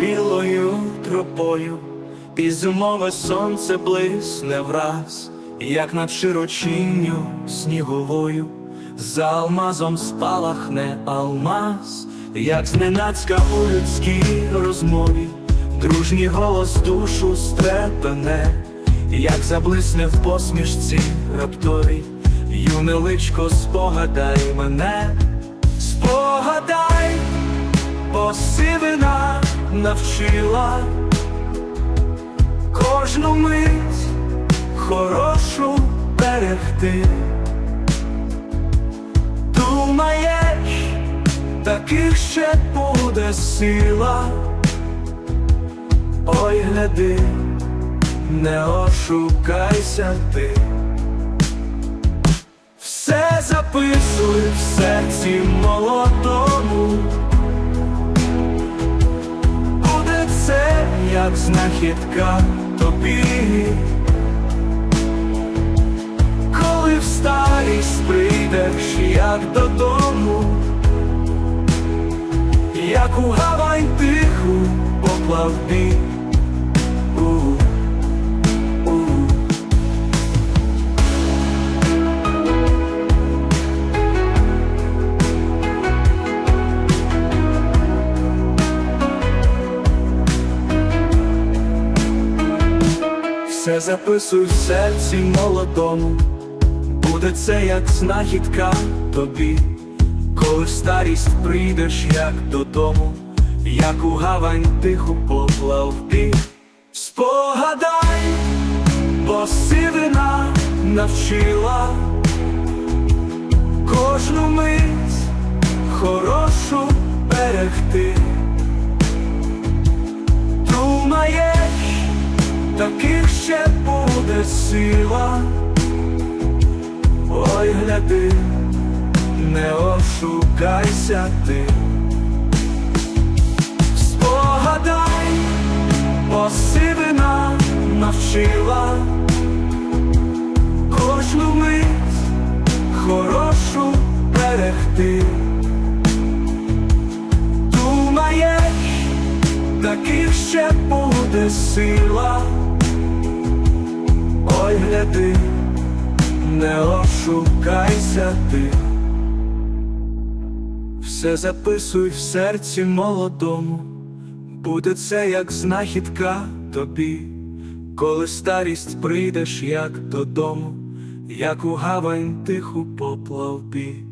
білою тропою, і сонце блисне враз, як над широчинню сніговою, за алмазом спалахне алмаз, як зненацька у людській розмові, дружній голос душу стрепене, як заблисне в посмішці раптові, юне личко спогадай мене, спогадай бо сивина навчила кожну мить хорошу берегти. Думаєш, таких ще буде сила. Ой, гляди, не ошукайся ти. Все записуй в серці молодому. Як знахідка тобі, коли в старість прийдеш, як додому, як у гавань тиху поплав Все записуй в серці молодому, буде це як знахідка тобі, коли в старість прийдеш, як додому, як у гавань тихо поплав ти. Спогадай, бо сивина навчила кожну мить хорошу берегти. Думаєш, буде сила. Ой, гляди, не ошукайся ти. Спогадай, бо навчила кожну мить хорошу берегти. Думаєш, таких ще буде сила. Ой, гляди, не ошукайся ти. Все записуй в серці молодому, буде це як знахідка тобі, коли старість прийдеш, як додому, як у гавань тиху поплав бій.